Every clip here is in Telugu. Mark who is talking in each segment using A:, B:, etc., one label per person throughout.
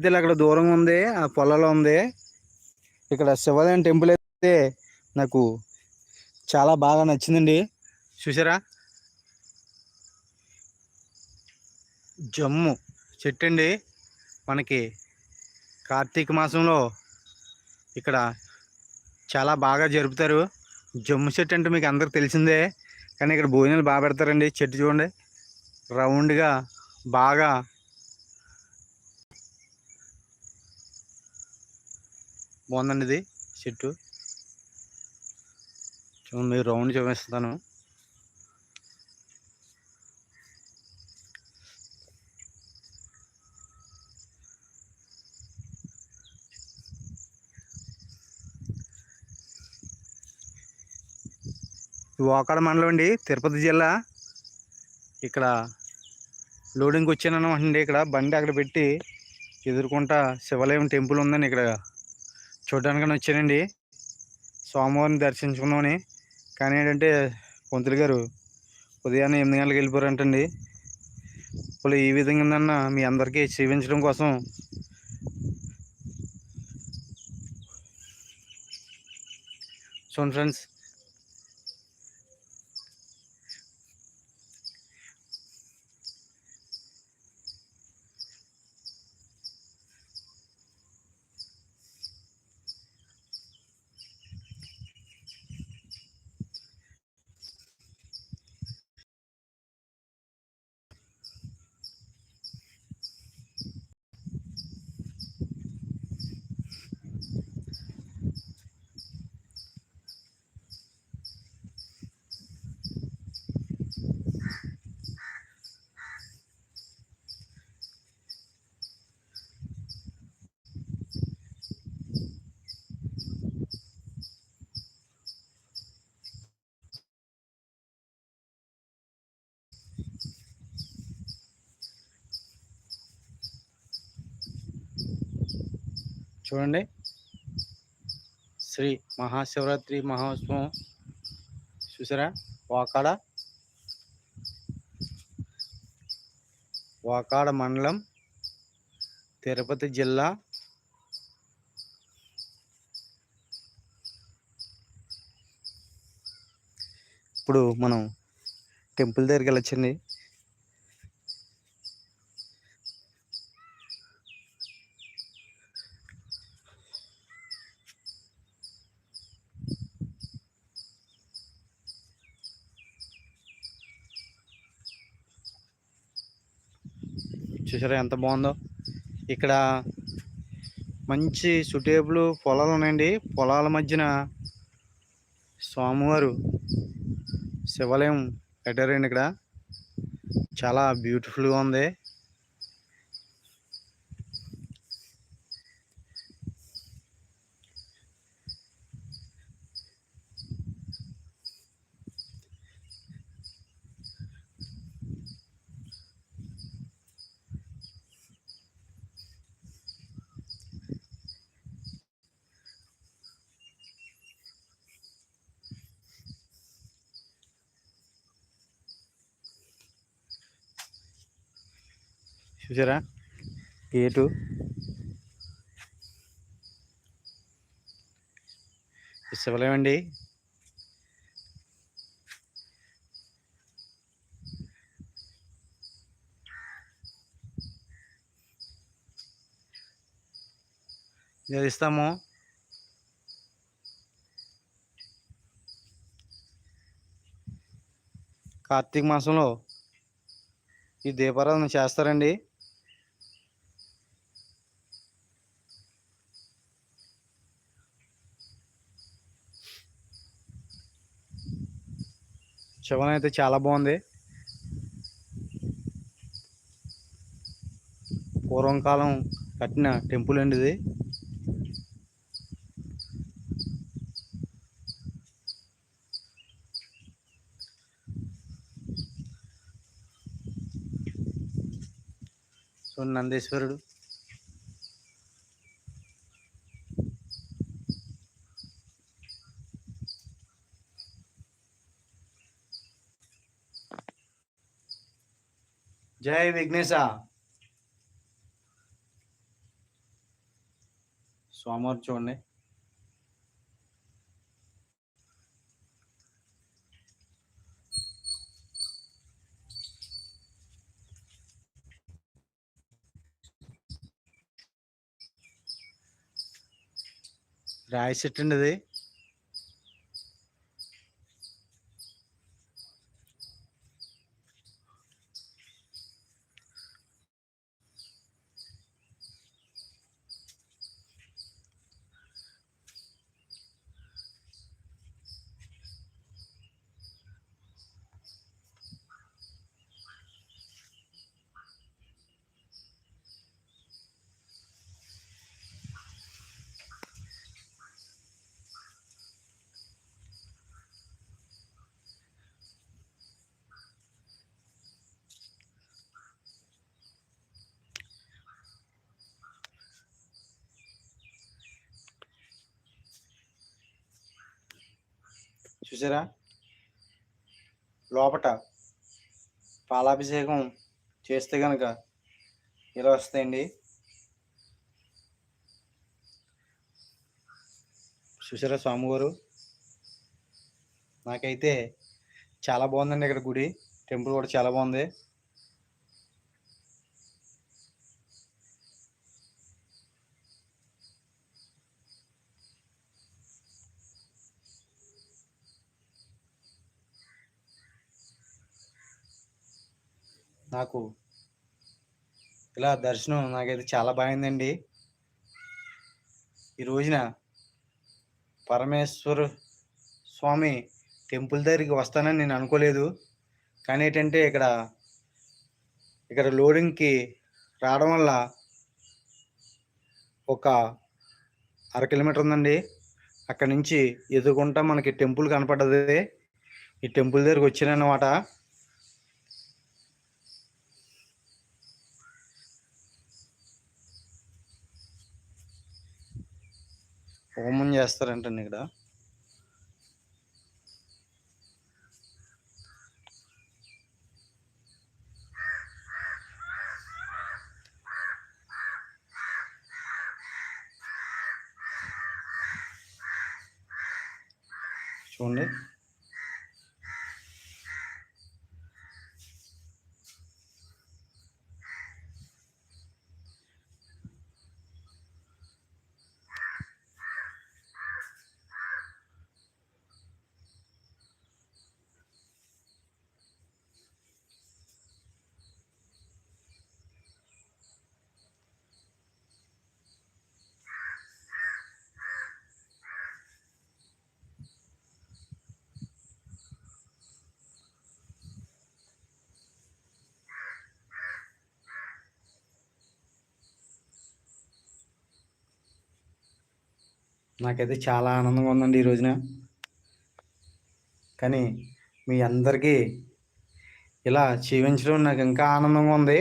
A: మధ్యలో అక్కడ దూరంగా ఉంది ఆ పొలాలో ఉంది. ఇక్కడ శివాలయం టెంపుల్ అయితే నాకు చాలా బాగా నచ్చిందండి. చూసారా? జమ్ము చెట్టు అండి. మనకి కార్తీక మాసంలో ఇక్కడ చాలా బాగా జరుపుతారు. జమ్ము చెట్టు అంటే మీకు అందరికి తెలిసిందే కానీ ఇక్కడ భోజనాలు బాగా పెడతారండి. చెట్టు చూడండి. రౌండ్గా బాగా బాగుందండి ఇది చెట్టు. చూడండి మీరు రౌండ్ చూపిస్తాను. వాకాడ మండలం అండి తిరుపతి జిల్లా. ఇక్కడ లోడింగ్కి వచ్చాను అండి ఇక్కడ బండి అక్కడ పెట్టి ఎదుర్కొంటా శివాలయం టెంపుల్ ఉందని ఇక్కడ. చూడడానికని వచ్చానండి. సోమవారం దర్శించుకున్నామని. కానీ ఏంటంటే పొంతులు గారు ఉదయాన్నే ఎనిమిది గంటలకు వెళ్ళిపోరంటండి. ఇప్పుడు ఈ విధంగా ఉందన్న మీ అందరికీ చూపించడం కోసం. చూడండి ఫ్రెండ్స్ చూడండి. శ్రీ మహాశివరాత్రి మహోత్సవం. చూసారా? వాకాడ. వాకాడ మండలం తిరుపతి జిల్లా. ఇప్పుడు మనం టెంపుల్ దగ్గరికి వెళ్ళొచ్చండి. చూసారా ఎంత బాగుందో? ఇక్కడ మంచి సుటేబుల్ పొలాలు ఉన్నాయండి. పొలాల మధ్యన స్వామివారు శివాలయం కట్టారండి ఇక్కడ. చాలా బ్యూటిఫుల్గా ఉంది. చూసారా? గేటు. శివాలయం అండి ఇస్తాము. కార్తీక మాసంలో ఈ దీపారాధన చేస్తారండి. శివనం అయితే చాలా బాగుంది. పూర్వం కాలం కట్టిన టెంపుల్ అండి ఇది. సో నందేశ్వరుడు జై విఘ్నేశ స్వామివారు చూడండి రాయి చూసారా? లోపట పాలాభిషేకం చేస్తే కనుక ఇలా వస్తాయండి. చూసారా స్వామివారు? నాకైతే చాలా బాగుందండి ఇక్కడ గుడి. టెంపుల్ కూడా చాలా బాగుంది. నాకు ఇలా దర్శనం నాకైతే చాలా బాగుందండి. ఈ రోజున పరమేశ్వర స్వామి టెంపుల్ దగ్గరికి వస్తానని నేను అనుకోలేదు. కానీ ఏంటంటే ఇక్కడ ఇక్కడ లోడింగ్కి రావడం వల్ల ఒక అర కిలోమీటర్ ఉందండి. అక్కడి నుంచి ఎదుర్కొంటా మనకి టెంపుల్ కనపడ్డది. ఈ టెంపుల్ దగ్గరికి వచ్చానన్నమాట హోమం చేస్తారంటండి ఇక్కడ చూడండి నాకైతే చాలా ఆనందంగా ఉందండి ఈ రోజున. కానీ మీ అందరికీ ఇలా జీవించడం నాకు ఇంకా ఆనందంగా ఉంది.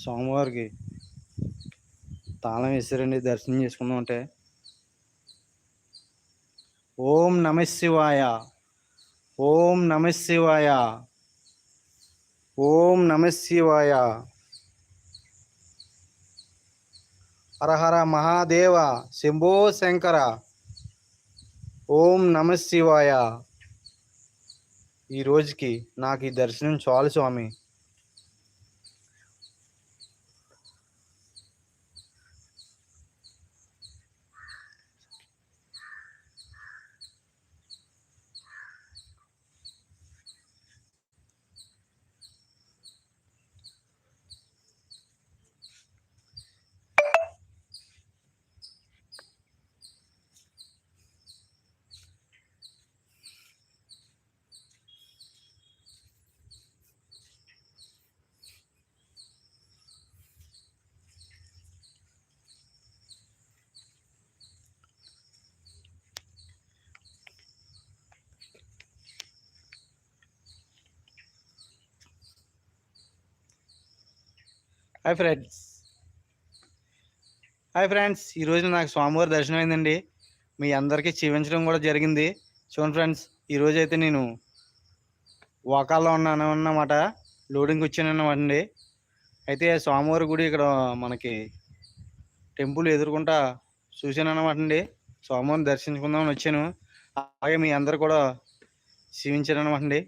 A: సోమవారికి తాళం వేసారండి దర్శనం చేసుకుందాం అంటే. ఓం నమ శివాయ ఓం నమ శివాయ ఓం నమ శివాయ హరహర మహాదేవ శంభో శంకర ఓం నమ శివాయ ఈ రోజుకి నాకు ఈ దర్శనం చాలు స్వామి హాయ్ ఫ్రెండ్స్. హాయ్ ఫ్రెండ్స్ ఈరోజు నాకు స్వామివారి దర్శనం అయిందండి. మీ అందరికీ చూపించడం కూడా జరిగింది. చూడండి ఫ్రెండ్స్ ఈరోజు అయితే నేను వాకాల్లో ఉన్నాను అన్నమాట. లోడింగ్ వచ్చానన్నమాటండి అయితే స్వామివారి గుడి ఇక్కడ మనకి టెంపుల్ ఎదుర్కొంటా చూశాను అన్నమాట అండి. స్వామివారిని దర్శించుకుందామని వచ్చాను. అలాగే మీ అందరు కూడా జీవించారు అనమాట అండి.